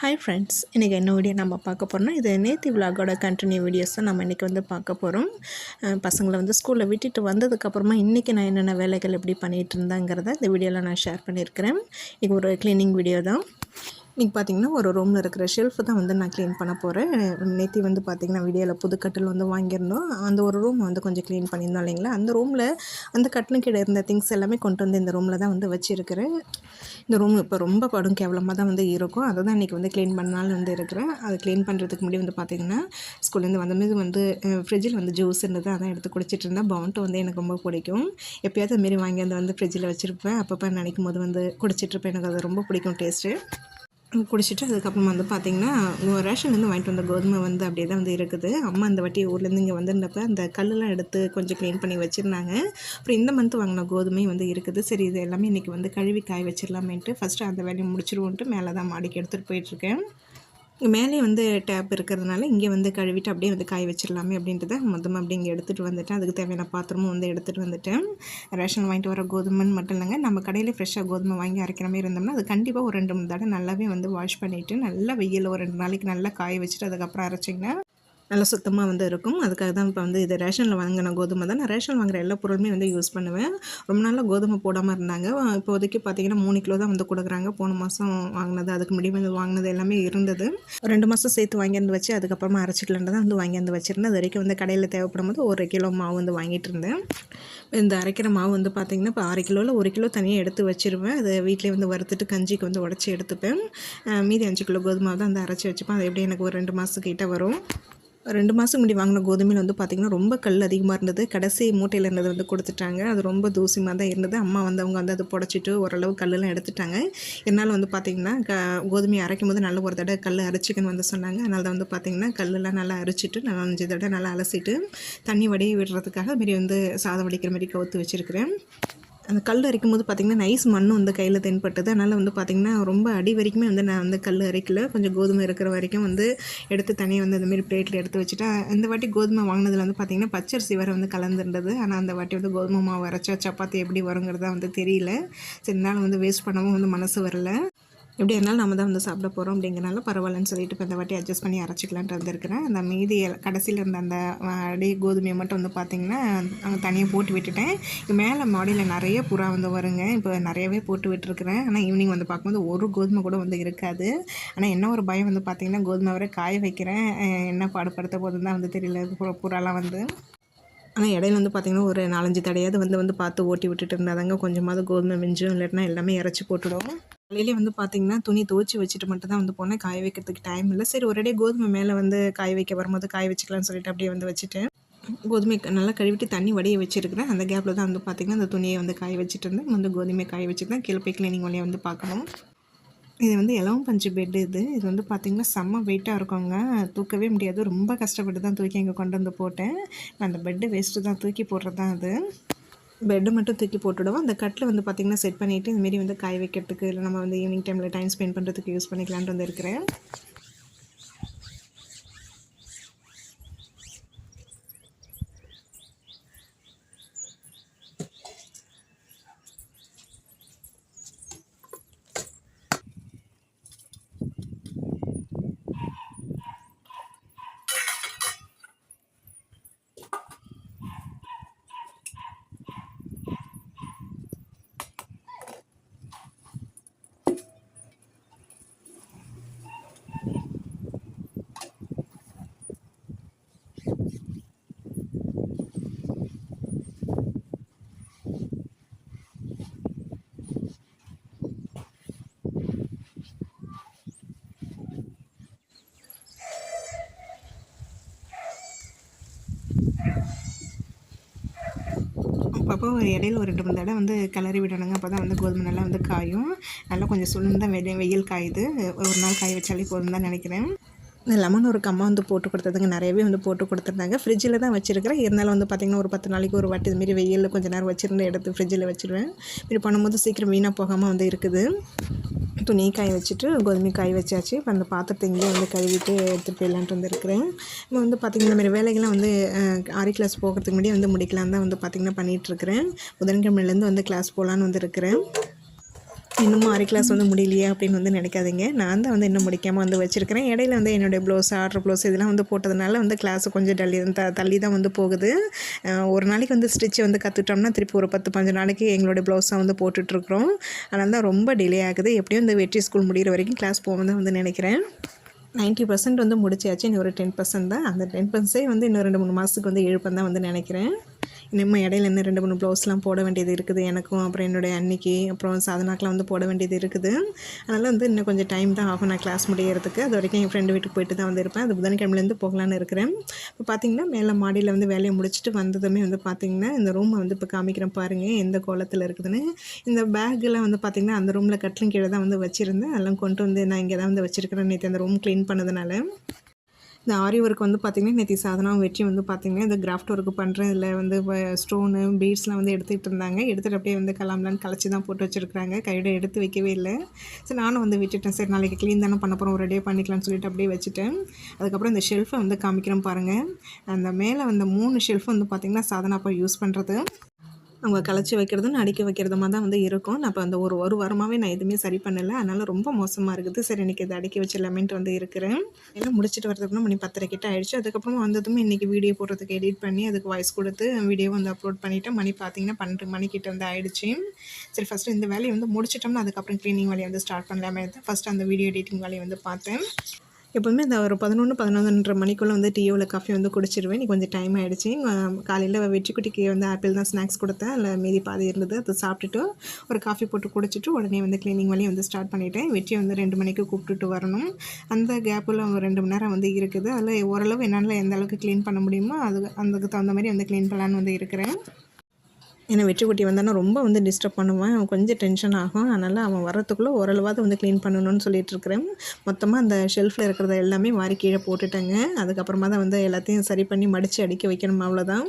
Hi friends இன்றைக்கி என்ன video நம்ம பார்க்க போகிறோம்னா இது நேத்தி விலாகோட கண்டினியூ வீடியோஸ் தான் நம்ம இன்றைக்கி வந்து பார்க்க போகிறோம் பசங்களை வந்து ஸ்கூலில் விட்டுட்டு வந்ததுக்கப்புறமா இன்றைக்கி நான் என்னென்ன வேலைகள் எப்படி பண்ணிகிட்டு இருந்தேங்கிறத இந்த வீடியோவில் நான் ஷேர் பண்ணியிருக்கிறேன். இது ஒரு க்ளீனிங் வீடியோ தான். இன்றைக்கி பார்த்தீங்கன்னா ஒரு ரூமில் இருக்கிற ஷெல்ஃபு தான் வந்து நான் க்ளீன் பண்ண போகிறேன் நேற்று வந்து பார்த்திங்கன்னா வீடியோவில் புது கட்டில் வந்து வாங்கியிருந்தோம். அந்த ஒரு ரூம் வந்து கொஞ்சம் க்ளீன் பண்ணியிருந்தோம் இல்லைங்களா? அந்த ரூமில் அந்த கட்டினு கீழே இருந்த திங்ஸ் எல்லாமே கொண்டு வந்து இந்த ரூமில் தான் வந்து வச்சுருக்கிறேன். இந்த ரூம் இப்போ ரொம்ப படும் கேவலமாக தான் வந்து இருக்கும். அதை தான் இன்றைக்கி வந்து க்ளீன் பண்ணாலும் வந்து இருக்கிறேன். அதை க்ளீன் பண்ணுறதுக்கு முன்னாடி வந்து பார்த்திங்கன்னா ஸ்கூல்லேருந்து வந்தபோது வந்து ஃப்ரிட்ஜில் வந்து ஜூஸ் இருந்தது அதான் எடுத்து குடிச்சிட்டு இருந்தேன். பவுண்ட்டு வந்து எனக்கு ரொம்ப பிடிக்கும். எப்பயாவது மாரி வாங்கி அந்த வந்து ஃப்ரிட்ஜில் வச்சுருப்பேன். அப்பப்போ நினைக்கும் போது வந்து குடிச்சிட்ருப்பேன் எனக்கு அது ரொம்ப பிடிக்கும் டேஸ்ட்டு குடிச்சிட்டு அதுக்கப்புறம் வந்து பார்த்திங்கன்னா ரேஷன்லேருந்து வாங்கிட்டு வந்த கோதுமை வந்து அப்படியே தான் வந்து இருக்குது. அம்மா அந்த வாட்டி ஊர்லேருந்து இங்கே வந்திருந்தப்ப அந்த கல்லெலாம் எடுத்து கொஞ்சம் க்ளீன் பண்ணி வச்சுருந்தாங்க. அப்புறம் இந்த மந்த் வாங்கின கோதுமை வந்து இருக்குது. சரி இது எல்லாமே இன்றைக்கி வந்து கழுவி காய வச்சிடலாமேன்ட்டு ஃபஸ்ட்டு அந்த வேலையை முடிச்சிருவோன்ட்டு மேலே தான் மாடிக்கு எடுத்துகிட்டு போயிட்டுருக்கேன் மேலே வந்து டேப் இருக்கிறதுனால இங்கே வந்து கழுவிட்டு அப்படியே வந்து காய வச்சிடலாமே அப்படின்ட்டு தான் மொத்தமாக அப்படி இங்கே எடுத்துகிட்டு வந்துட்டேன். அதுக்கு தேவையான பாத்திரமும் வந்து எடுத்துகிட்டு வந்துட்டேன். ரேஷன் வாங்கிட்டு வர கோதுமைன்னு மட்டும் இல்லைங்க. நம்ம கடையில் ஃப்ரெஷ்ஷாக கோதுமை வாங்கி அரைக்கிற மாதிரி இருந்தோம்னா அது கண்டிப்பாக ஒரு ரெண்டு மூணு தடவை நல்லாவே வந்து வாஷ் பண்ணிவிட்டு நல்லா வெயிலில் ஒரு ரெண்டு நாளைக்கு நல்லா காய வச்சுட்டு அதுக்கப்புறம் அரைச்சிங்கன்னா நல்லா சுத்தமாக வந்து இருக்கும். அதுக்காக தான் இப்போ வந்து இது ரேஷனில் வாங்கின கோதுமை தான். நான் ரேஷன் வாங்குகிற எல்லா பொருளுமே வந்து யூஸ் பண்ணுவேன். ரொம்ப நாளாக கோதுமை போடாமல் இருந்தாங்க. இப்போதைக்கு பார்த்தீங்கன்னா மூணு கிலோ தான் வந்து கொடுக்குறாங்க. போன மாதம் வாங்கினது அதுக்கு முன்னாடி வந்து வாங்கினது எல்லாமே இருந்தது. ரெண்டு மாதம் சேர்த்து வாங்கியிருந்து வச்சு அதுக்கப்புறமா அரைச்சிக்கலான் தான் வந்து வாங்கியிருந்து வச்சுருந்தேன். அது வரைக்கும் வந்து கடையில் தேவைப்படும் போது ஒரு கிலோ மாவு வந்து வாங்கிட்டு இருந்தேன். இந்த அரைக்கிற மாவு வந்து பார்த்திங்கன்னா இப்போ அரை கிலோவில் ஒரு கிலோ தனியாக எடுத்து வச்சிருவேன். அதை வீட்டிலே வந்து வறுத்துட்டு கஞ்சிக்கு வந்து உடச்சி எடுத்துப்பேன். மீதி அஞ்சு கிலோ கோதுமை தான் வந்து அரைச்சி வச்சுப்பேன். அது எப்படி எனக்கு ஒரு ரெண்டு மாதத்துக்கிட்ட வரும். ரெண்டு மாதம் முன்னாடி வாங்கின கோதுமையில் வந்து பார்த்திங்கன்னா ரொம்ப கல் அதிகமாக இருந்தது. கடைசி மூட்டையில் இருந்தது வந்து கொடுத்துட்டாங்க. அது ரொம்ப தூசிமாக தான் இருந்தது. அம்மா வந்து அவங்க வந்து அதை புடச்சிட்டு ஓரளவு கல்லெலாம் எடுத்துட்டாங்க. என்னால் வந்து பார்த்திங்கன்னா க கோதுமையை அரைக்கும் போது நல்ல ஒரு தடவை கல் அரைச்சிக்கன்னு வந்து சொன்னாங்க. அதனால தான் வந்து பார்த்திங்கன்னா கல்லெல்லாம் நல்லா அரைச்சிட்டு நல்லா அஞ்சு தடவை நல்லா அலசிட்டு தண்ணி வடிய விடுறதுக்காக மாரி வந்து சாதம் வடிக்கிற மாதிரி கவுத்து வச்சுருக்கிறேன். அந்த கல் அரைக்கும் போது பார்த்திங்கன்னா நைஸ் மண் வந்து கையில் தென்பட்டது. அதனால் வந்து பார்த்திங்கன்னா ரொம்ப அடி வரைக்குமே வந்து நான் வந்து கல் அரைக்கல. கொஞ்சம் கோதுமை இருக்கிற வரைக்கும் வந்து எடுத்து தனியாக வந்து அந்தமாரி பிளேட்டில் எடுத்து வச்சுட்டேன். இந்த வாட்டி கோதுமை வாங்கினதில் வந்து பார்த்திங்கன்னா பச்சரிசி வர வந்து கலந்துருந்தது. ஆனால் அந்த வாட்டி வந்து கோதுமை மாவு அரைச்சா சப்பாத்தி எப்படி வருங்கிறதா வந்து தெரியல. சரி இருந்தாலும் வந்து வேஸ்ட் பண்ணவும் வந்து மனசு வரல. எப்படி இருந்தாலும் நம்ம தான் வந்து சாப்பிட போகிறோம் அப்படிங்கிறனால பரவாயில்லன்னு சொல்லிட்டு இப்போ இந்த வாட்டி அட்ஜஸ்ட் பண்ணி அரைச்சிக்கலான்ட்டு வந்திருக்கிறேன். அந்த மீதி கடைசியில் இருந்த அந்த அடி கோதுமையை மட்டும் வந்து பார்த்திங்கன்னா அங்கே தனியாக போட்டு விட்டுட்டேன். மேலே மாடியில் நிறைய புறா வந்து வருங்க. இப்போ நிறையவே போட்டு விட்டுருக்குறேன். ஆனால் ஈவினிங் வந்து பார்க்கும்போது ஒரு கோதுமை கூட வந்து இருக்காது. ஆனால் என்ன ஒரு பயம் வந்து பார்த்திங்கன்னா கோதுமை வரை காய வைக்கிறேன். என்ன பாடுபடுத்த போதுன்னு தான் வந்து தெரியல. புறாலாம் வந்து. ஆனால் இடையில வந்து பார்த்திங்கன்னா ஒரு நாலஞ்சு தடையாவது வந்து வந்து பார்த்து ஓட்டி விட்டுட்டு இருந்தாதாங்க. கொஞ்சமாவது கோதுமை மிஞ்சும் இல்லைன்னா எல்லாமே இறச்சி போட்டுவிடும் காலையிலே வந்து பார்த்திங்கன்னா துணி துவச்சி வச்சுட்டு மட்டும் தான் வந்து போனேன். காய வைக்கிறதுக்கு டைம் இல்லை. சரி ஒரேடியே கோதுமை மேலே வந்து காய வைக்க வரும்போது காய வச்சுக்கலாம்னு சொல்லிட்டு அப்படியே வந்து வச்சுட்டேன். கோதுமை க- நல்லா கழுவிட்டு தண்ணி வடிய வச்சுருக்கிறேன். அந்த கேப்பில் தான் வந்து பார்த்திங்கன்னா அந்த துணியை வந்து காய வச்சுட்டு இருந்தேன். வந்து கோதுமை காய வச்சுட்டு தான் கீழே போய் கிளீனிங் வழியை வந்து பார்க்கணும். இது வந்து இலவம் பஞ்சு பெட்டு இது. இது வந்து பார்த்திங்கன்னா செம்ம வெயிட்டாக இருக்குங்க தூக்கவே முடியாது. ரொம்ப கஷ்டப்பட்டு தான் தூக்கி இங்கே கொண்டு வந்து போட்டேன். நான் அந்த பெட்டு வேஸ்ட்டு தான் தூக்கி போடுறது தான் அது. பெட்டு மட்டும் தூக்கி போட்டுவிடுவோம் அந்த கட்டில் வந்து பார்த்திங்கன்னா செட் பண்ணிவிட்டு இதுமாரி வந்து காய வைக்கிறதுக்கு இல்லை நம்ம வந்து ஈவினிங் டைமில் டைம் ஸ்பெண்ட் பண்ணுறதுக்கு யூஸ் பண்ணிக்கலான்ட்டு வந்து அப்போ ஒரு இடையில ஒரு ரெண்டு மூணு தடவை வந்து கிளறி விடணுங்க. அப்போ தான் வந்து கோதுமை நல்லா வந்து காயும். நல்லா கொஞ்சம் சுளுந்தான் வெயில் வெயில் காயுது. ஒரு நாள் காய வச்சாலே போதும் தான் நினைக்கிறேன். இந்த லெமன் ஒரு கம்மா வந்து போட்டு கொடுத்ததுங்க. நிறையவே வந்து போட்டு கொடுத்துருந்தாங்க. ஃப்ரிட்ஜில் தான் வச்சுருக்கிறேன். இருந்தாலும் வந்து பார்த்திங்கன்னா ஒரு பத்து நாளைக்கு ஒரு வாட்டி இதுமாரி வெயிலில் கொஞ்சம் நேரம் வச்சுருந்து எடுத்து ஃப்ரிட்ஜில் வச்சுருவேன். இப்படி பண்ணும்போது சீக்கிரம் வீணாக போகாமல் வந்து இருக்குது. துணி காய வச்சுட்டு கோதுமை காய வச்சாச்சு. இப்போ அந்த பாத்திரத்தை இங்கேயே வந்து கழுவிட்டு எடுத்துகிட்டு போயிடலான்ட்டு வந்துருக்கிறேன். இப்போ வந்து பார்த்திங்கன்னா இந்த மாதிரி வேலைகள்லாம் வந்து அஹ், ஆரி கிளாஸ் போகிறதுக்கு முன்னாடியே வந்து முடிக்கலாம் தான் வந்து பார்த்திங்கன்னா பண்ணிகிட்ருக்கிறேன் புதன்கிழமையிலேருந்து வந்து கிளாஸ் போகலான்னு வந்துருக்கிறேன் இன்னும் ஆறு கிளாஸ் வந்து முடியலையே அப்படின்னு வந்து நினைக்காதீங்க. நான் தான் வந்து இன்னும் முடிக்காமல் வந்து வச்சுருக்கிறேன். இடையில வந்து என்னுடைய ப்ளவுஸ் ஆர்டர் ப்ளவுஸ் இதெல்லாம் வந்து போட்டதுனால வந்து கிளாஸ் கொஞ்சம் டல்லி த தள்ளி தான் வந்து போகுது. ஒரு நாளைக்கு வந்து ஸ்டிச்சை வந்து கற்றுட்டோம்னா திருப்பி ஒரு பத்து பஞ்சு நாளைக்கு எங்களுடைய ப்ளவுஸாக வந்து போட்டுட்ருக்குறோம். அதனால தான் ரொம்ப டிலே ஆகுது. எப்படியும் இந்த வெற்றி ஸ்கூல் முடிகிற வரைக்கும் கிளாஸ் போகும் தான் வந்து நினைக்கிறேன். 90% பர்சன்ட் வந்து முடிச்சாச்சு. இன்னும் ஒரு டென் பர்சன்ட் தான். அந்த டென் பர்சன்டே வந்து இன்னும் ரெண்டு மூணு மாதத்துக்கு வந்து எழுப்பம் தான் வந்து நினைக்கிறேன். இன்னும் இடையில இன்னும் ரெண்டு மூணு ப்ளவுஸ்லாம் போட வேண்டியது இருக்குது. எனக்கும் அப்புறம் என்னுடைய அன்னைக்கு அப்புறம் சாதனாக்கெலாம் வந்து போட வேண்டியது இருக்குது. அதனால் வந்து இன்னும் கொஞ்சம் டைம் தான் ஆகும் நான் கிளாஸ் முடியறதுக்கு. அது வரைக்கும் என் ஃப்ரெண்டு வீட்டுக்கு போயிட்டு தான் வந்து இருப்பேன் அது புதன்கிழமைலேருந்து போகலான்னு இருக்கிறேன். இப்போ பார்த்தீங்கன்னா மேலே மாடியில் வந்து வேலையை முடிச்சுட்டு வந்ததுமே வந்து பார்த்தீங்கன்னா இந்த ரூமை வந்து இப்போ காமிக்கிறேன் பாருங்கள் எந்த கோலத்தில் இருக்குதுன்னு. இந்த பேக்கெலாம் வந்து பார்த்தீங்கன்னா அந்த ரூமில் கட்டிலும் கீழே தான் வந்து வச்சுருந்தேன். அதெல்லாம் கொண்டு வந்து நான் இங்கே தான் வந்து வச்சுருக்கிறேன். நேற்று அந்த ரூம் க்ளீன் பண்ணதுனால. இந்த ஆரி ஒர்க் வந்து பார்த்திங்கன்னா நேற்று சாதனா வெற்றி வந்து பார்த்திங்கன்னா இந்த கிராஃப்ட் ஒர்க் பண்ணுறேன் இதில் வந்து ஸ்டோனு பீட்ஸ்லாம் வந்து எடுத்துகிட்டு இருந்தாங்க. எடுத்துகிட்டு அப்படியே வந்து கலாம்லான்னு கலைச்சி தான் போட்டு வச்சுருக்காங்க கையோட எடுத்து வைக்கவே இல்லை. சரி நானும் வந்து விட்டுட்டேன். சரி நாளைக்கு க்ளீன் தானே பண்ண போகிறோம் ஒரு டே பண்ணிக்கலாம்னு சொல்லிட்டு அப்படியே வச்சுட்டேன். அதுக்கப்புறம் இந்த ஷெல்ஃபை வந்து காமிக்கிறேன் பாருங்கள் அந்த மேலே வந்து மூணு ஷெல்ஃப் வந்து பார்த்திங்கன்னா சாதனா அப்போ யூஸ் பண்ணுறது அவங்க கலைச்சி வைக்கிறதும் அடிக்க வைக்கிறதுமா தான் வந்து இருக்கும். நான் இப்போ அந்த ஒரு ஒரு வாரமாகவே நான் எதுவுமே சரி பண்ணலை. அதனால் ரொம்ப மோசமாக இருக்குது. சரி இன்றைக்கி இதை அடிக்க வச்சிடலாமேன்ட்டு வந்து இருக்கிறேன். எல்லாம் முடிச்சுட்டு வரதுக்குள்ள மணி பத்தரை கிட்ட ஆயிடுச்சு. அதுக்கப்புறமா வந்ததுமே இன்றைக்கி வீடியோ போடுறதுக்கு எடிட் பண்ணி அதுக்கு வாய்ஸ் கொடுத்து வீடியோ வந்து அப்லோட் பண்ணிவிட்டு மணி பார்த்தீங்கன்னா பன்னெண்டு மணிக்கிட்ட வந்து ஆயிடுச்சு. சரி ஃபஸ்ட்டு இந்த வேலையை வந்து முடிச்சிட்டோம்னா அதுக்கப்புறம் க்ளீனிங் வேலையை வந்து ஸ்டார்ட் பண்ணலாமே. தான் ஃபஸ்ட்டு அந்த வீடியோ எடிட்டிங் வேலையை வந்து பார்த்தேன். எப்போவுமே இந்த ஒரு பதினொன்று பதினொன்றரை மணிக்குள்ளே வந்து டீயோவில் காஃபி வந்து குடிச்சிருவேன். நீ கொஞ்சம் டைம் ஆகிடுச்சு காலையில் வெற்றிக்குட்டிக்கு வந்து ஆப்பிள் தான் ஸ்நாக்ஸ் கொடுத்தேன். அதில் மீதி பாதி இருந்தது. அதை சாப்பிட்டுட்டு ஒரு காஃபி போட்டு குடிச்சிட்டு உடனே வந்து க்ளீனிங் வேலையை வந்து ஸ்டார்ட் பண்ணிட்டேன். வெற்றியை வந்து ரெண்டு மணிக்கு கூப்பிட்டுட்டு வரணும். அந்த கேப்பில் அவங்க ரெண்டு மணி நேரம் வந்து இருக்குது. அதில் ஓரளவு என்னால் எந்த அளவுக்கு க்ளீன் பண்ண முடியுமோ அது அதுக்கு தகுந்த மாதிரி வந்து க்ளீன் பண்ணலான்னு வந்து இருக்கிறேன். ஏன்னா வெற்றிக்குட்டி வந்தானா ரொம்ப வந்து டிஸ்டர்ப் பண்ணுவேன். அவன் கொஞ்சம் டென்ஷன் ஆகும். அதனால் அவன் வரத்துக்குள்ளே ஓரளவாவது வந்து க்ளீன் பண்ணணும்னு சொல்லிட்டு இருக்கிறேன். மொத்தமாக அந்த ஷெல்ஃபில் இருக்கிறத எல்லாமே வாரி கீழே போட்டுட்டேங்க. அதுக்கப்புறமா தான் வந்து எல்லாத்தையும் சரி பண்ணி மடித்து அடிக்க வைக்கணும் அவ்வளோதான்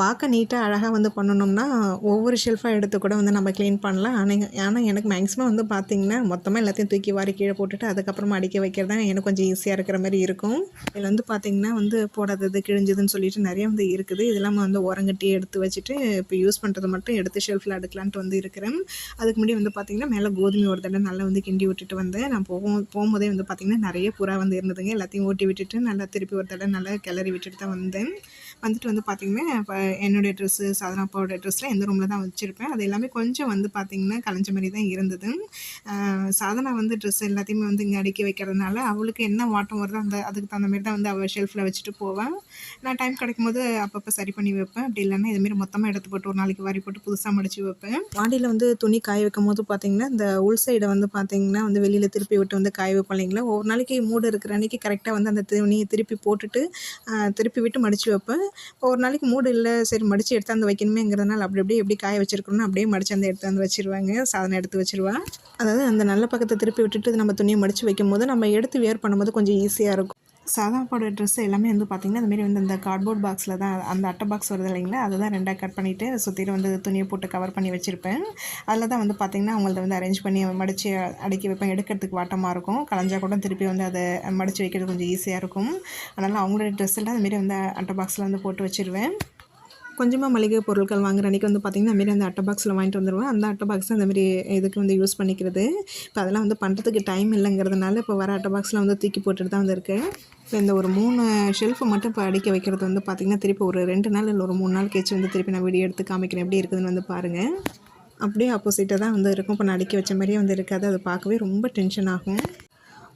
பார்க்க நீட்டாக அழகாக வந்து பண்ணணும்னா ஒவ்வொரு ஷெல்ஃபாக எடுத்து கூட வந்து நம்ம க்ளீன் பண்ணலாம். ஆனால் ஆனால் எனக்கு மேக்ஸிமம் வந்து பார்த்திங்கன்னா மொத்தமாக எல்லாத்தையும் தூக்கி வாரி கீழே போட்டுட்டு அதுக்கப்புறமா அடிக்க வைக்கிறது தான் எனக்கு கொஞ்சம் ஈஸியாக இருக்கிற மாதிரி இருக்கும். இதில் வந்து பார்த்திங்கன்னா வந்து போடாதது கிழிஞ்சதுன்னு சொல்லிட்டு நிறைய வந்து இருக்குது. இதெல்லாம் வந்து உரங்கட்டி எடுத்து வச்சுட்டு இப்போ யூஸ் பண்ணுறது மட்டும் எடுத்து ஷெல்ஃபில் அடுக்கலான்ட்டு வந்து இருக்கிறேன். அதுக்கு முன்னாடி வந்து பார்த்திங்கன்னா மேலே கோதுமை ஒரு தடவை நல்லா வந்து கிண்டி விட்டுட்டு வந்தேன். நான் போகும் போகும்போதே வந்து பார்த்திங்கன்னா நிறைய புறா வந்து இருந்ததுங்க. எல்லாத்தையும் ஓட்டி விட்டுட்டு நல்லா திருப்பி ஒரு தடவை நல்லா கிளறி விட்டுட்டு தான் வந்தேன். வந்துட்டு வந்து பார்த்திங்கன்னா இப்போ என்னுடைய ட்ரெஸ்ஸு சாதனா அப்பாவோட ட்ரெஸ்லாம் எந்த ரூமில் தான் வச்சுருப்பேன். அது எல்லாமே கொஞ்சம் வந்து பார்த்திங்கன்னா கலைஞ்ச மாதிரி தான் இருந்தது. சாதனா வந்து ட்ரெஸ் எல்லாத்தையுமே வந்து இங்கே அடுக்கி வைக்கிறதுனால அவளுக்கு என்ன வாட்டம் வருதோ அந்த அதுக்கு தகுந்த மாதிரி தான் வந்து அவள் ஷெல்ஃபில் வச்சுட்டு போவேன். நான் டைம் கிடைக்கும் போது அப்பப்போ சரி பண்ணி வைப்பேன். அப்படி இல்லைன்னா இதுமாரி மொத்தமாக எடுத்து போட்டு ஒரு நாளைக்கு வாரி போட்டு புதுசாக மடித்து வைப்பேன். மாடியில் வந்து துணி காய வைக்கும் போது பார்த்திங்கன்னா இந்த உள் சைடை வந்து பார்த்திங்கன்னா வந்து வெளியில் திருப்பி விட்டு வந்து காய வைப்போம் இல்லைங்களா? ஒரு நாளைக்கு மூடு இருக்கிற அன்றைக்கி கரெக்டாக வந்து அந்த துணியை திருப்பி போட்டுட்டு திருப்பி விட்டு மடித்து வைப்பேன். ஒரு நாளைக்கு மூடு இல்லை சரி மடித்து எடுத்தாந்து வைக்கணுமேங்கிறதுனால அப்படி அப்படியே எப்படி காய வச்சிருக்கணும்னு அப்படியே மடித்து அந்த எடுத்தாந்து வச்சிருவாங்க. சாதனை எடுத்து வச்சிருவா அதாவது அந்த நல்ல பக்கத்தை திருப்பி விட்டுட்டு நம்ம துணியை மடித்து வைக்கும் போது நம்ம எடுத்து வேர் பண்ணும்போது கொஞ்சம் ஈஸியாக இருக்கும். சாதாப்போட ட்ரெஸ் எல்லாமே வந்து பார்த்திங்கன்னா அந்த வந்து இந்த கார்ட்போர்ட் பாக்ஸில் தான் அந்த அட்டை பாக்ஸ் வருது இல்லைங்களா? அதை தான் ரெண்டாக கட் பண்ணிவிட்டு சுற்றிட்டு வந்து துணியை போட்டு கவர் பண்ணி வச்சுருப்பேன். அதில் தான் வந்து பார்த்திங்கன்னா அவங்கள்ட்ட வந்து அரேஞ்ச் பண்ணி மடித்து அடுக்கி வைப்பேன். எடுக்கிறதுக்கு வாட்டமாக இருக்கும். கலைஞ்சா கூட திருப்பி வந்து அதை மடித்து வைக்கிறது கொஞ்சம் ஈஸியாக இருக்கும். அதனால் அவங்களோட ட்ரெஸ் எல்லாம் அதுமாரி வந்து அட்டை பாக்ஸில் வந்து போட்டு வச்சுருவேன். கொஞ்சமாக மளிகை பொருட்கள் வாங்குற அன்றைக்கி வந்து பார்த்திங்கன்னா அதுமாரி அந்த அட்டை பாக்ஸில் வாங்கிட்டு வந்துடுவேன் அந்த அட்டை பாக்ஸ் அந்தமாரி இதுக்கு வந்து யூஸ் பண்ணிக்கிறது. இப்போ அதெல்லாம் வந்து பண்ணுறதுக்கு டைம் இல்லைங்கிறதுனால இப்போ வர அட்டை பாக்ஸில் வந்து தூக்கி போட்டுட்டு தான் வந்துருக்கேன் இப்போ இந்த ஒரு மூணு ஷெல்ஃபை மட்டும் இப்போ அடிக்க வைக்கிறது வந்து பார்த்திங்கன்னா திருப்பி ஒரு ரெண்டு நாள் இல்லை ஒரு மூணு நாள் கழிச்சு வந்து திருப்பி நான் வீடியோ எடுத்து காமிக்கிறேன். எப்படி இருக்குதுன்னு வந்து பாருங்கள் அப்படியே ஆப்போசிட்டாக தான் வந்து இருக்கும். இப்போ நான் அடிக்க வச்ச மாதிரியே வந்து இருக்காது. அது பார்க்கவே ரொம்ப டென்ஷன் ஆகும்.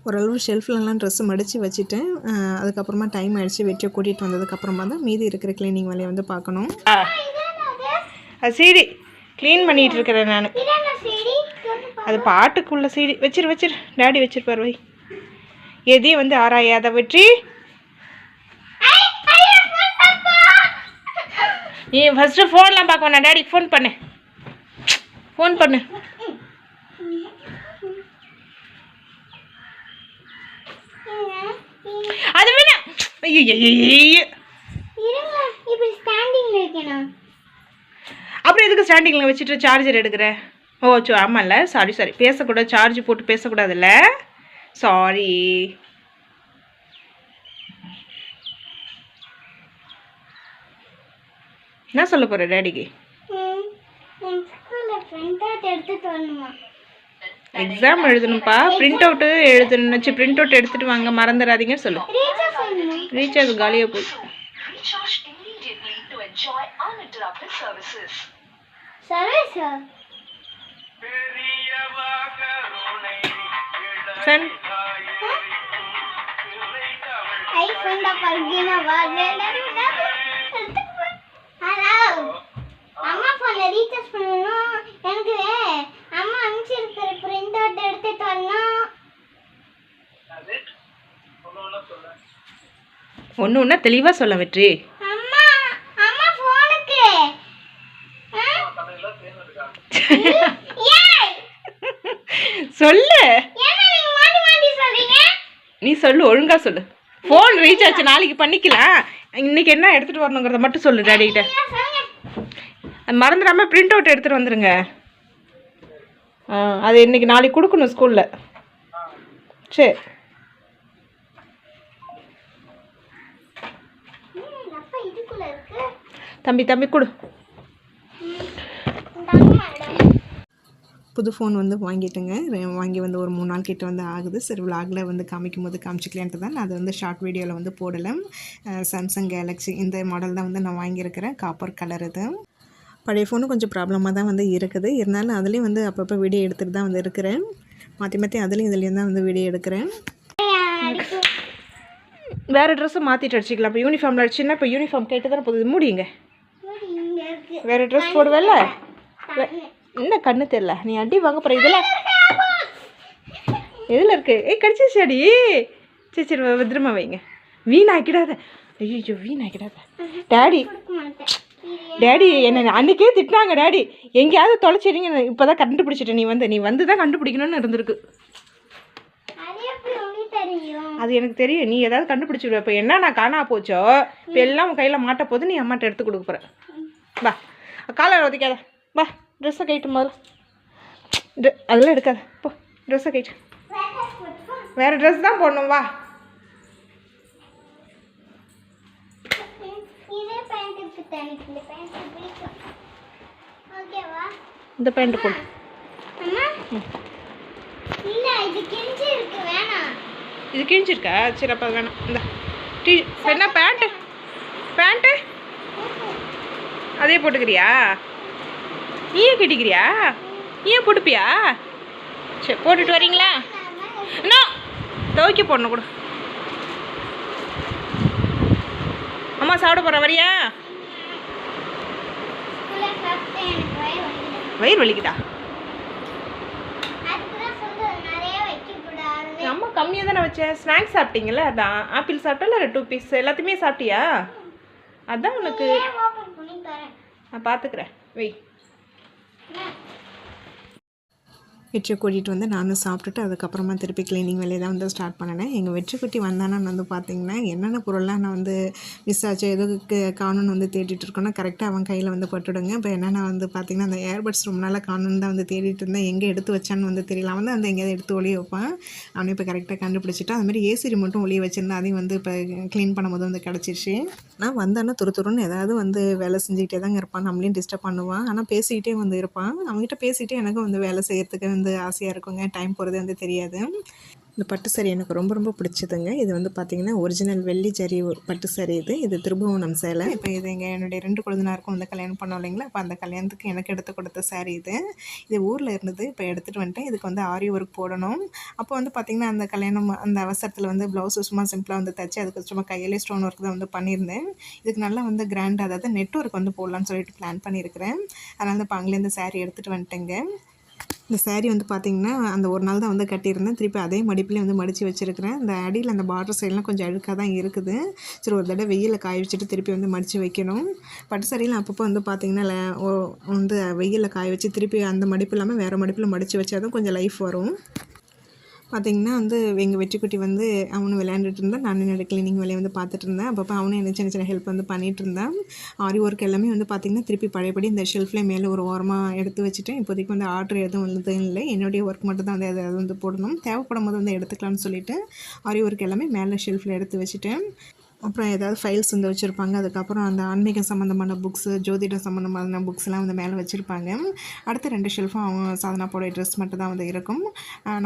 ஓரளவு ஷெல்ஃப்லலாம் ட்ரெஸ்ஸு மடித்து வச்சுட்டேன் அதுக்கப்புறமா டைம் ஆகிடுச்சு வெட்டியை கூட்டிகிட்டு வந்ததுக்கப்புறமா தான் மீதி இருக்கிற க்ளீனிங் வேலையை வந்து பார்க்கணும். அது சீடி க்ளீன் பண்ணிகிட்டு இருக்கிறேன் நான். அது பாட்டுக்குள்ள சீடி. வச்சிரு வச்சிரு. டாடி வச்சிருப்பார் வை. எதையும் வந்து ஆராயாத வெற்றி. நீ ஃபஸ்ட்டு ஃபோன்லாம் பார்க்க வேணாம். டேடிக்கு ஃபோன் பண்ணு. ஃபோன் பண்ணு. அது ஐயோ ஸ்டாண்டிங்ல வைக்கணும். அப்புறம் எதுக்கு ஸ்டாண்டிங்கில் வச்சுட்டு சார்ஜர் எடுக்கிற? ஓ சோ ஆமாம்ல சாரி சாரி பேசக்கூடாது சார்ஜ் போட்டு பேசக்கூடாதுல்ல? சாரி என்ன சொல்ல போகிற டேடிக்கு ம், என் எக்ஸாம் எழுதணும்ப்பா. பிரிண்ட் அவுட்டு எழுதணுச்சு பிரிண்ட் அவுட் எடுத்துட்டு வாங்க மறந்துடாதீங்கன்னு சொல்லு. ரீசார்ஜ் பண்ணணுமா ரீசார்ஜ் காலியாக போய். அம்மா ஃபோன்ல ரீசார்ஜ் பண்ணணும். எனக்கு அம்மா அனுப்பிச்சிருக்கிற பிரிண்ட் அவுட் எடுத்துட்டு வரணும் ஒன்று ஒன்றா தெளிவாக சொல்ல வெற்றி. சொல்லு. நீ சொல்லு ஒழுங்கா சொல்லு. ஃபோன் ரீசார்ஜ் நாளைக்கு பண்ணிக்கலாம் இன்னைக்கு என்ன எடுத்துட்டு வரணுங்கிறத மட்டும் சொல்லு டேடிகிட்ட ஏன் சொல்லுங்க. அது மறந்துடாம பிரிண்ட் அவுட் எடுத்துட்டு வந்துருங்க. ஆ அது இன்னைக்கு நாளைக்கு கொடுக்கணும் ஸ்கூல்ல சரி ம், அப்பா இதுக்குள்ள இருக்கு தம்பி தம்பி கொடு. புது ஃபோன் வந்து வாங்கிட்டேங்க. வாங்கி வந்து ஒரு மூணு நாள் கிட்ட வந்து ஆகுது. சரி விலாகில் வந்து காமிக்கும் போது காமிச்சிக்கலான்ட்டு தான். நான் அதை வந்து ஷார்ட் வீடியோவில் வந்து போடலை சாம்சங் கேலக்ஸி இந்த மாடல் தான் வந்து நான் வாங்கியிருக்கிறேன். காப்பர் கலர் இது. பழைய ஃபோனு கொஞ்சம் ப்ராப்ளமாக தான் வந்து இருக்குது. இருந்தாலும் அதுலேயும் வந்து அப்பப்போ வீடியோ எடுத்துகிட்டு தான் வந்து இருக்கிறேன். மாற்றி மாற்றி அதுலேயும் இதுலேயும் தான் வந்து வீடியோ எடுக்கிறேன். வேற ட்ரெஸ்ஸை மாற்றிட்டு அடிச்சிக்கலாம். இப்போ யூனிஃபார்மில் அடிச்சுன்னா இப்போ யூனிஃபார்ம் கேட்டு தானே போகுது இருக்கு வேற ட்ரெஸ் போடுவேல்ல? என்ன கண்ணு தெரியல. நீ அடி வாங்க போகிற இதில் எதில் இருக்கு. ஏய் கடிச்சிச்சு அடி சரி சரி பத்திரமா வைங்க. வீணாக்கிடாத. ஐயோ வீணாக்கிடாத. டேடி டேடி என்ன அன்னைக்கே திட்டினாங்க டேடி எங்கேயாவது தொலைச்சிடுங்க இப்போ தான் கண்டுபிடிச்சிட்ட. நீ வந்து நீ வந்து தான் கண்டுபிடிக்கணும்னு இருந்திருக்கு அது எப்படி உங்களுக்கு தெரியும் அது எனக்கு தெரியும். நீ ஏதாவது கண்டுபிடிச்சிடுவ. இப்போ என்ன நான் காணா போச்சோ? இப்போ எல்லாம் உன் கையில் மாட்ட போது நீ அம்மாட்ட எடுத்து கொடுக்க போகிற வா. காலை ஒதிக்காத வா. ட்ரெஸ்ஸை கைட்டு முதல்ல. அதெல்லாம் எடுக்காத. போ. ட்ரெஸ்ஸை கைட்டு வேறு ட்ரெஸ் தான் போடணும். வா. இந்த பேண்ட் போடு. அம்மா. இல்ல இது கிழிஞ்சு இருக்கு. வேணாம். இது கிழிஞ்சிருக்கா? சரி அப்போ வேணாம். இந்த. டீ என்ன பேண்ட்டு? பேண்ட்டு? அதே போட்டுக்கிறியா? நீயே கட்டிக்கிறியா? நீயே போட்டுப்பியா? சரி போட்டுட்டு வரீங்களா? இன்னும் துவைக்க போடணும் கூட. அம்மா சாப்பிட போகிற வரியா? வயிறு வலிக்குது வயிறு வலிக்குதா அதுக்கு தான் சொல்றது நிறைய வைக்க கூடாது அம்மா கம்மியாக தானே வச்சேன். ஸ்நாக்ஸ் சாப்பிட்டீங்கல்ல? அதான் ஆப்பிள் சாப்பிட்டல டூ பீஸ் எல்லாத்தையுமே சாப்பிட்டியா? அதான் உனக்கு. நான் பார்த்துக்கிறேன் வெய் வெற்றி கூட்டிகிட்டு வந்து நானும் சாப்பிட்டுட்டு அதுக்கப்புறமா திருப்பி க்ளீனிங் வேலையை தான் வந்து ஸ்டார்ட் பண்ணினேன். எங்கள் வெற்றி குட்டி வந்தானு வந்து பார்த்தீங்கன்னா என்னென்ன பொருள்லாம் நான் வந்து மிஸ் ஆச்சு எதுக்கு காணுன்னு வந்து தேடிட்டு இருக்கேனோ கரெக்டாக அவன் கையில் வந்து பட்டுடுங்க. இப்போ என்னென்ன வந்து பார்த்தீங்கன்னா அந்த ஏர்பட்ஸ் ரொம்ப நாளாக காணுன்னு தான் வந்து தேடிட்டு இருந்தேன். எங்கே எடுத்து வச்சான்னு வந்து தெரியல. அவன் அந்த எங்கேயாவது எடுத்து ஒளிய வைப்பான். அவனை இப்போ கரெக்டாக கண்டுபிடிச்சிட்டு அது மாதிரி ஏசி ரிமோட்டும் ஒளிய வச்சிருந்தேன் அதையும் வந்து இப்போ க்ளீன் பண்ணும்போது வந்து கிடச்சிருச்சு. நான் வந்தானே துரு துருன்னு ஏதாவது வந்து வேலை செஞ்சுக்கிட்டே தாங்க இருப்பான். நம்மளையும் டிஸ்டர்ப் பண்ணுவான். ஆனால் பேசிக்கிட்டே வந்து இருப்பான். அவங்ககிட்ட பேசிகிட்டே எனக்கும் வந்து வேலை செய்யறதுக்கு வந்து ஆசையாக இருக்குங்க. டைம் போகிறதே வந்து தெரியாது. இந்த பட்டு saree எனக்கு ரொம்ப ரொம்ப பிடிச்சதுங்க. இது வந்து பார்த்தீங்கன்னா ஒரிஜினல் வெள்ளி ஜரி பட்டு saree இது. இது திருபுவனம் சேலை. இப்போ இது எங்கள் என்னுடைய ரெண்டு குழந்தைனாருக்கும் வந்து கல்யாணம் பண்ணோம் இல்லைங்களா? அப்போ அந்த கல்யாணத்துக்கு எனக்கு எடுத்து கொடுத்த சாரி இது. இது ஊரில் இருந்தது. இப்போ எடுத்துகிட்டு வந்துட்டேன். இதுக்கு வந்து ஆரி ஒர்க் போடணும். அப்போ வந்து பார்த்திங்கன்னா அந்த கல்யாணம் அந்த அவசரத்தில் வந்து ப்ளவுஸ் சும்மா சிம்பிளாக வந்து தைச்சி அதுக்கு சும்மா கையிலே ஸ்டோன் ஒர்க் தான் வந்து பண்ணியிருந்தேன். இதுக்கு நல்லா வந்து கிராண்ட் அதாவது நெட் ஒர்க் வந்து போடலான்னு சொல்லிட்டு பிளான் பண்ணியிருக்கிறேன். அதனால் தான் இப்போ அங்கேருந்து சாரி எடுத்துகிட்டு வந்துட்டேங்க. இந்த சேரீ வந்து பார்த்திங்கன்னா அந்த ஒரு நாள் தான் வந்து கட்டியிருந்தேன். திருப்பி அதே மடிப்புலேயே வந்து மடித்து வச்சுருக்கிறேன். இந்த அடியில் அந்த பார்டர் சைட்லாம் கொஞ்சம் அழுக்காக தான் இருக்குது. சரி ஒரு தடவை வெயிலில் காய வச்சுட்டு திருப்பி வந்து மடித்து வைக்கணும். பட்டு சாரியில் அப்பப்போ வந்து பார்த்திங்கன்னா வந்து வெயிலில் காய வச்சு திருப்பி அந்த மடிப்பு இல்லாமல் வேறு மடிப்பில் மடித்து வச்சாதான் கொஞ்சம் லைஃப் வரும். பார்த்திங்கன்னா வந்து எங்கள் வெற்றிக்குட்டி வந்து அவனும் விளையாண்டுட்டு இருந்தான். நான் என்னோட க்ளீனிங் வேலையை வந்து பார்த்துட்டு இருந்தேன். அப்பப்போ அவனும் என்ன சின்ன சின்ன ஹெல்ப் வந்து பண்ணிட்டு இருந்தான். ஆரி ஒர்க் எல்லாமே வந்து பார்த்திங்கன்னா திருப்பி பழையபடி இந்த ஷெல்ஃபில் மேலே ஒரு ஓரமாக எடுத்து வச்சுட்டேன். இப்போதைக்கு வந்து ஆர்டர் எதுவும் வந்தது இல்லை. என்னுடைய ஒர்க் மட்டும் தான் வந்து அதை வந்து போடணும். தேவைப்படும் போது வந்து எடுத்துக்கலாம்னு சொல்லிட்டு ஆரி ஒர்க் எல்லாமே மேலே ஷெல்ஃபில் எடுத்து வச்சுட்டேன். அப்புறம் ஏதாவது ஃபைல்ஸ் வந்து வச்சுருப்பாங்க. அதுக்கப்புறம் அந்த ஆன்மீகம் சம்மந்தமான புக்ஸு ஜோதிடம் சம்மந்தமான புக்ஸ்லாம் வந்து மேலே வச்சுருப்பாங்க. அடுத்த ரெண்டு ஷெல்ஃபும் அவங்க சாதனாப்போடைய ட்ரெஸ் மட்டும் தான் வந்து இருக்கும்.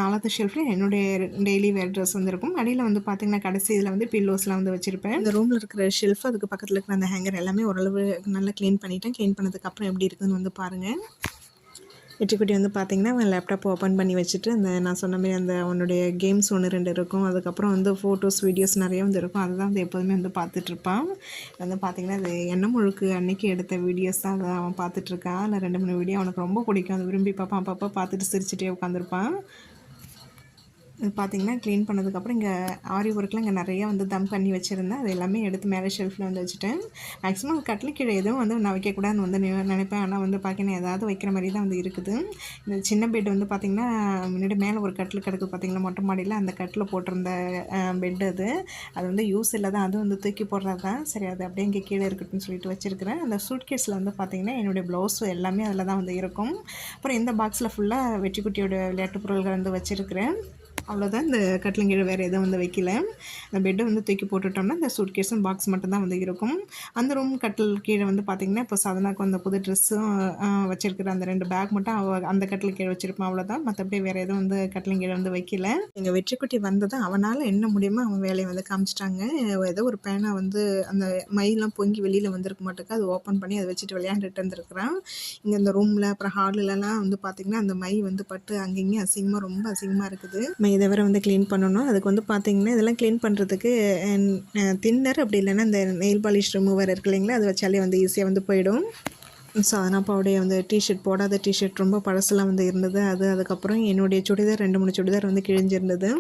நாலாவது ஷெல்ஃபில் என்னுடைய டெய்லி வேர் ட்ரெஸ் வந்து இருக்கும். அடியில் வந்து பார்த்திங்கன்னா கடைசி இதில் வந்து பில்லோஸ்லாம் வந்து வச்சுருப்பேன். இந்த ரூமில் இருக்கிற ஷெல்ஃப் அதுக்கு பக்கத்தில் இருக்கிற அந்த ஹேங்கர் எல்லாமே ஓரளவு நல்லா க்ளீன் பண்ணிட்டேன். க்ளீன் பண்ணதுக்கப்புறம் எப்படி இருக்குதுன்னு வந்து பாருங்கள் வெற்றிக்குட்டி வந்து பார்த்திங்கன்னா அவன் லேப்டாப் ஓப்பன் பண்ணி வச்சுட்டு அந்த நான் சொன்ன மாதிரி அந்த அவனுடைய கேம்ஸ் ஒன்று ரெண்டு இருக்கும். அதுக்கப்புறம் வந்து ஃபோட்டோஸ் வீடியோஸ் நிறைய வந்து இருக்கும். அதுதான் வந்து எப்போதுமே வந்து பார்த்துட்ருப்பான். வந்து பார்த்திங்கன்னா அது எண்ணெய் முழுக்கு அன்னைக்கு எடுத்த வீடியோஸ் தான். அதை அவன் பார்த்துட்ருக்கான். அதில் ரெண்டு மூணு வீடியோ அவனுக்கு ரொம்ப பிடிக்கும். அதை விரும்பி பார்ப்பான். அப்பப்போ பார்த்துட்டு சிரிச்சிட்டே உட்காந்துருப்பான். இது பார்த்தீங்கன்னா க்ளீன் பண்ணதுக்கப்புறம் இங்கே ஆரி ஒர்க்கில் இங்கே நிறைய வந்து தம் பண்ணி வச்சுருந்தேன். அது எல்லாமே எடுத்து மேலே ஷெல்ஃபில் வந்து வச்சுட்டேன். மேக்ஸிமம் கட்டில் கீழே எதுவும் வந்து நான் வைக்கக்கூடாதுன்னு வந்து நினைப்பேன். ஆனால் வந்து பார்த்திங்கன்னா ஏதாவது வைக்கிற மாதிரி தான் வந்து இருக்குது. இந்த சின்ன பெட் வந்து பார்த்திங்கன்னா முன்னாடி மேலே ஒரு கட்டில் கிடக்கு பார்த்திங்கன்னா மொட்டை மாடியில் அந்த கட்டில் போட்டிருந்த பெட் அது. அது வந்து யூஸ் இல்லை தான். அதுவும் வந்து தூக்கி போடுறது தான் சரி அது அப்படியே இங்கே கீழே இருக்கட்டும்னு சொல்லிட்டு வச்சுருக்கிறேன். அந்த சூட்கேஸில் வந்து பார்த்திங்கன்னா என்னுடைய ப்ளவுஸ் எல்லாமே அதில் தான் வந்து இருக்கும். அப்புறம் இந்த பாக்ஸில் ஃபுல்லாக வெற்றிக்குட்டியோட விளையாட்டு பொருள்கள் வந்து வச்சுருக்கிறேன். அவ்வளோதான் இந்த கட்டிலங்கீழே வேறு எதுவும் வந்து வைக்கல. அந்த பெட்டை வந்து தூக்கி போட்டுட்டோம்னா இந்த சூட்கேஸும் பாக்ஸ் மட்டும்தான் வந்து இருக்கும். அந்த ரூம் கட்டில் கீழே வந்து பார்த்திங்கன்னா இப்போ சாதனாக்கு அந்த புது ட்ரெஸ்ஸும் வச்சுருக்கிற அந்த ரெண்டு பேக் மட்டும் அவ அந்த கட்டில் கீழே வச்சுருப்போம் அவ்வளோதான் மற்றபடி வேறு எதுவும் வந்து கட்டிலங்கீழே வந்து வைக்கல. எங்கள் வெற்றிக்குட்டி வந்ததும் அவனால் என்ன முடியுமோ அவன் வேலையை வந்து காமிச்சிட்டாங்க. ஏதோ ஒரு பேனா வந்து அந்த மயிலாம் பொங்கி வெளியில் வந்திருக்க மாட்டேக்கு அது ஓப்பன் பண்ணி அதை வச்சுட்டு விளையாண்டுட்டு இருந்திருக்கிறான் இங்கே இந்த ரூமில் அப்புறம் ஹாலிலலாம் வந்து பார்த்திங்கன்னா அந்த மை வந்து பட்டு அங்கேயும் அசிங்கமாக ரொம்ப அசிங்கமாக இருக்குது. மை இதை வர வந்து க்ளீன் பண்ணணும். அதுக்கு வந்து பார்த்திங்கன்னா இதெல்லாம் க்ளீன் பண்ணுறதுக்கு தின்னர் அப்படி இல்லைன்னா இந்த நெயில் பாலிஷ் ரிமூவர் இருக்கு இல்லைங்களா அது வச்சாலே வந்து ஈஸியாக வந்து போயிடும். ஸோ அதனால் அப்பாவுடைய வந்து டிஷர்ட் போடாத டிஷர்ட் ரொம்ப பழசெல்லாம் வந்து இருந்தது. அது அதுக்கப்புறம் என்னுடைய சுடிதார் ரெண்டு மூணு சுடிதார் வந்து கிழிஞ்சிருந்தது.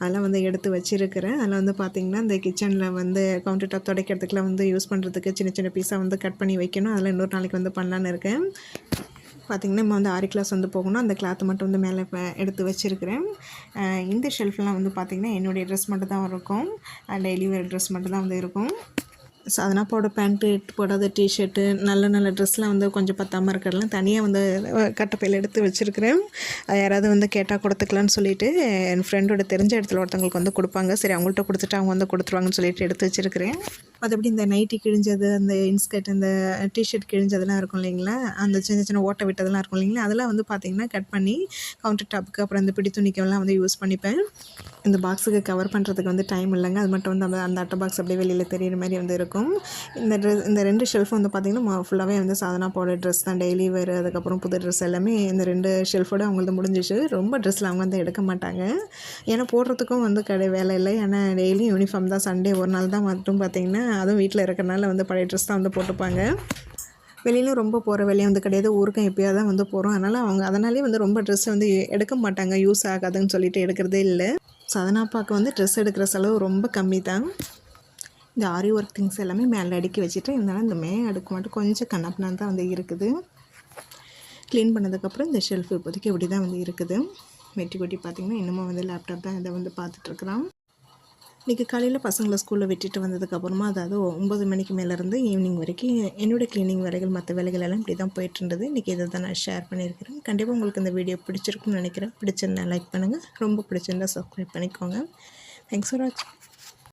அதெல்லாம் வந்து எடுத்து வச்சுருக்கிறேன். அதில் வந்து பார்த்திங்கன்னா இந்த கிச்சனில் வந்து கவுண்டர் டாப் துடைக்கிறதுக்குலாம் வந்து யூஸ் பண்ணுறதுக்கு சின்ன சின்ன பீஸாக வந்து கட் பண்ணி வைக்கணும். அதெல்லாம் இன்னொரு நாளைக்கு வந்து பண்ணலான்னு இருக்கேன். பார்த்திங்கன்னா நம்ம வந்து ஆரி கிளாஸ் வந்து போகணும். அந்த கிளாத்தை மட்டும் வந்து மேலே எடுத்து வச்சுருக்கிறேன். இந்த ஷெல்ஃப்லாம் வந்து பார்த்திங்கன்னா என்னுடைய ட்ரெஸ் மட்டும் தான் இருக்கும். டெய்லி வேறு ட்ரெஸ் மட்டும் தான் வந்து இருக்கும். ஸோ அதனால் போட பேண்ட்டு போடாத டிஷர்ட்டு நல்ல நல்ல ட்ரெஸ்லாம் வந்து கொஞ்சம் பத்தாமல் இருக்கிறதெல்லாம் தனியாக வந்து கட்டப்பையில் எடுத்து வச்சுருக்கிறேன். யாராவது வந்து கேட்டால் கொடுத்துக்கலான்னு சொல்லிட்டு என் ஃப்ரெண்டோட தெரிஞ்ச இடத்துல ஒருத்தவங்களுக்கு வந்து கொடுப்பாங்க. சரி அவங்கள்ட்ட கொடுத்துட்டு அவங்க வந்து கொடுத்துருவாங்கன்னு சொல்லிட்டு எடுத்து வச்சுருக்கிறேன். மற்றபடி இந்த நைட்டி கிழிஞ்சது அந்த இன்ஸ்கர்ட் அந்த டிஷர்ட் கிழிஞ்சதெல்லாம் இருக்கும் இல்லைங்களா? அந்த சின்ன சின்ன ஓட்டை விட்டதெல்லாம் இருக்கும் இல்லைங்களா? அதெல்லாம் வந்து பார்த்திங்கன்னா கட் பண்ணி கவுண்டர் டாப்புக்கு அப்புறம் இந்த பிடி துணிக்கெல்லாம் வந்து யூஸ் பண்ணிப்பேன். இந்த பாக்ஸுக்கு கவர் பண்ணுறதுக்கு வந்து டைம் இல்லைங்க. அது மட்டும் வந்து அந்த அந்த அட்டை பாக்ஸ் அப்படியே வெளியில் தெரியிற மாதிரி வந்து இருக்கும். இந்த ட்ரெஸ் இந்த ரெண்டு ஷெல்ஃப் வந்து பார்த்திங்கன்னா ஃபுல்லாகவே வந்து சாதனா போட ட்ரெஸ் தான் டெய்லி வேறு அதுக்கப்புறம் புது ட்ரெஸ் எல்லாமே இந்த ரெண்டு ஷெல்ஃபோட அவங்களது முடிஞ்சிச்சு. ரொம்ப ட்ரெஸ்ஸில் அவங்க வந்து எடுக்க மாட்டாங்க. ஏன்னா போடுறதுக்கும் வந்து கடை வேலை இல்லை. ஏன்னா டெய்லியும் யூனிஃபார்ம் தான். சண்டே ஒரு நாள் தான் மட்டும் பார்த்திங்கன்னா அதுவும் வீட்டில் இருக்கிறனால வந்து பழைய ட்ரெஸ் தான் வந்து போட்டுப்பாங்க. வெளியிலும் ரொம்ப போகிற வெளியே வந்து கிடையாது. ஊருக்கும் எப்போயாவது தான் வந்து போகிறோம் அதனால் அவங்க அதனாலே வந்து ரொம்ப ட்ரெஸ் வந்து எடுக்க மாட்டாங்க. யூஸ் ஆகாதுன்னு சொல்லிட்டு எடுக்கிறதே இல்லை. சதனாப்பாக்கு வந்து ட்ரெஸ் எடுக்கிற செலவு ரொம்ப கம்மி தான். இந்த ஆரி ஒர்க் திங்ஸ் எல்லாமே மேலே அடுக்கி வச்சுட்டு இருந்தாலும் இந்த மே அடுக்கு மட்டும் கொஞ்சம் கண்ணப்பினா தான் வந்து இருக்குது. க்ளீன் பண்ணதுக்கப்புறம் இந்த ஷெல்ஃப் இப்போதைக்கு இப்படி தான் வந்து இருக்குது. வெட்டி கொட்டி பார்த்திங்கன்னா இன்னமும் வந்து லேப்டாப் தான் இதை வந்து பார்த்துட்ருக்குறான் இன்றைக்கி காலையில் பசங்களை ஸ்கூலில் விட்டுட்டு வந்ததுக்கப்புறமா அதாவது ஒம்பது மணிக்கு மேலேருந்து ஈவினிங் வரைக்கும் என்னோடய க்ளீனிங் வேலைகள் மற்ற வேலைகள் எல்லாம் இப்படி தான் போயிட்டுருந்தது இன்றைக்கி இதை தான் நான் ஷேர் பண்ணியிருக்கிறேன். கண்டிப்பாக உங்களுக்கு இந்த வீடியோ பிடிச்சிருக்குன்னு நினைக்கிறேன். பிடிச்சிருந்தா லைக் பண்ணுங்கள் ரொம்ப பிடிச்சிருந்தா சப்ஸ்கிரைப் பண்ணிக்கோங்க. தேங்க்ஸ் ஃபார் வாட்சிங்